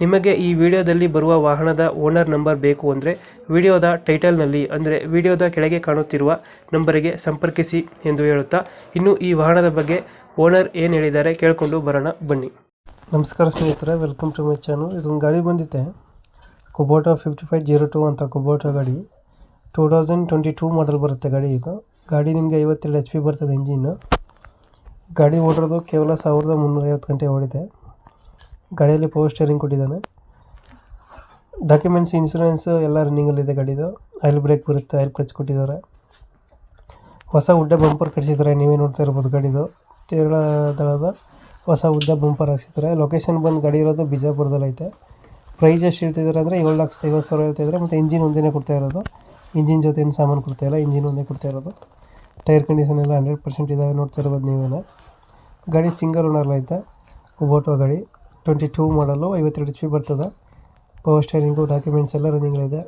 ನಿಮಗೆ ಈ ವಿಡಿಯೋದಲ್ಲಿ ಬರುವ ವಾಹನದ ಓನರ್ ನಂಬರ್ ಬೇಕು ಅಂದರೆ ವಿಡಿಯೋದ ಟೈಟಲ್ನಲ್ಲಿ ಅಂದರೆ ವಿಡಿಯೋದ ಕೆಳಗೆ ಕಾಣುತ್ತಿರುವ ನಂಬರಿಗೆ ಸಂಪರ್ಕಿಸಿ ಎಂದು ಹೇಳುತ್ತಾ, ಇನ್ನು ಈ ವಾಹನದ ಬಗ್ಗೆ ಓನರ್ ಏನು ಹೇಳಿದ್ದಾರೆ ಕೇಳಿಕೊಂಡು ಬರೋಣ, ಬನ್ನಿ. ನಮಸ್ಕಾರ ಸ್ನೇಹಿತರೆ, ವೆಲ್ಕಮ್ ಟು ಮೈ ಚಾನಲ್. ಇದೊಂದು ಗಾಡಿ ಬಂದಿದೆ Kubota fifty five zero two ಅಂತ ಕುಬೋಟೋ ಗಾಡಿ. Two thousand twenty two model ಬರುತ್ತೆ ಗಾಡಿ ಇದು. ಗಾಡಿ ನಿಮಗೆ ಐವತ್ತೆರಡು ಎಚ್ ಪಿ ಬರ್ತದೆ ಇಂಜಿನ್ನು ಗಾಡಿ ಓಡಿರೋದು ಕೇವಲ ಸಾವಿರದ ಮುನ್ನೂರೈವತ್ತು ಗಂಟೆ ಓಡಿದೆ. ಗಾಡಿಯಲ್ಲಿ ಪವರ್ ಸ್ಟೇರಿಂಗ್ ಕೊಟ್ಟಿದ್ದಾನೆ. ಡಾಕ್ಯುಮೆಂಟ್ಸ್ ಇನ್ಸೂರೆನ್ಸ್ ಎಲ್ಲ ರನ್ನಿಂಗಲ್ಲಿದೆ ಗಾಡಿದು. ಆಯಿಲ್ ಬ್ರೇಕ್ ಬರುತ್ತೆ ಆಯಿಲ್ ಕ್ಲಚ್ ಕೊಟ್ಟಿದ್ದಾರೆ. ಹೊಸ ಉಡ್ಡ ಬಂಪರ್ ಕಟ್ಸಿದ್ದಾರೆ, ನೀವೇ ನೋಡ್ತಾ ಇರ್ಬೋದು ಗಾಡಿದು. ತೇರಳ ದಳದ ಹೊಸ ಉದ್ದ ಬಂಪರ್ ಹಾಕ್ಸಿದ್ದಾರೆ. ಲೊಕೇಶನ್ ಬಂದು ಗಾಡಿ ಇರೋದು ಬಿಜಾಪುರದಲ್ಲಿ ಐತೆ. ಪ್ರೈಸ್ ಎಷ್ಟು ಹೇಳ್ತಿದ್ದಾರೆ ಅಂದರೆ ಏಳು ಲಕ್ಷದ ಐವತ್ತು ಸಾವಿರ ಹೇಳ್ತಿದ್ದಾರೆ ಮತ್ತು ಇಂಜಿನ್ ಒಂದೇ ಕೊಡ್ತಾ ಇರೋದು. ಇಂಜಿನ್ ಜೊತೆ ಏನು ಸಾಮಾನು ಕೊಡ್ತಾ ಇಲ್ಲ ಇಂಜಿನ್ ಒಂದೇ ಕೊಡ್ತಾ ಇರೋದು. ಟೈರ್ ಕಂಡೀಷನ್ ಎಲ್ಲ ಹಂಡ್ರೆಡ್ ಪರ್ಸೆಂಟ್ ಇದ್ದಾವೆ ನೋಡ್ತಾ ಇರ್ಬೋದು ನೀವೇ ಗಾಡಿ ಸಿಂಗಲ್ ಓನರ್ ಐತೆ ಕುಬೋಟೋ ಗಾಡಿ. ಟ್ವೆಂಟಿ ಟೂ ಮಾಡಲು ಐವತ್ತೆರಡು ಎಚ್ ಪಿ ಬರ್ತದೆ. ಪವರ್ ಸ್ಟೇರಿಂಗು ಡಾಕ್ಯುಮೆಂಟ್ಸ್ ಎಲ್ಲ ರನ್ನಿಂಗ್ ಇದೆ.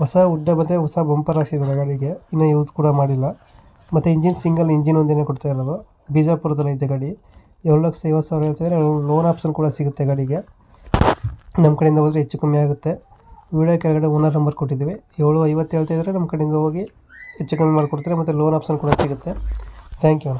ಹೊಸ ಉಡ್ಡ ಮತ್ತು ಹೊಸ ಬಂಪರ್ ಹಾಕ್ಸಿದ್ದಾರೆ ಗಾಡಿಗೆ. ಇನ್ನೂ ಯೂಸ್ ಕೂಡ ಮಾಡಿಲ್ಲ. ಮತ್ತು ಇಂಜಿನ್ ಸಿಂಗಲ್ ಇಂಜಿನ್ ಒಂದೇ ಕೊಡ್ತಾ ಇರೋದು. ಬಿಜಾಪುರದಲ್ಲಿ ಐತೆ ಗಾಡಿ. ಏಳು ಲಕ್ಷ ಐವತ್ತು ಸಾವಿರ ಹೇಳ್ತಿದ್ರೆ ಲೋನ್ ಆಪ್ಷನ್ ಕೂಡ ಸಿಗುತ್ತೆ ಗಾಡಿಗೆ. ನಮ್ಮ ಕಡೆಯಿಂದ ಹೋದರೆ ಹೆಚ್ಚು ಕಮ್ಮಿ ಆಗುತ್ತೆ. ವಿಡಿಯೋ ಕೆಳಗಡೆ ಓನರ್ ನಂಬರ್ ಕೊಟ್ಟಿದ್ದೀವಿ. ಏಳು ಐವತ್ತು ಹೇಳ್ತಾ ಇದ್ದರೆ. ನಮ್ಮ ಕಡೆಯಿಂದ ಹೋಗಿ ಹೆಚ್ಚು ಕಮ್ಮಿ ಮಾಡಿಕೊಡ್ತಾರೆ. ಮತ್ತು ಲೋನ್ ಆಪ್ಷನ್ ಕೂಡ ಸಿಗುತ್ತೆ. Thank you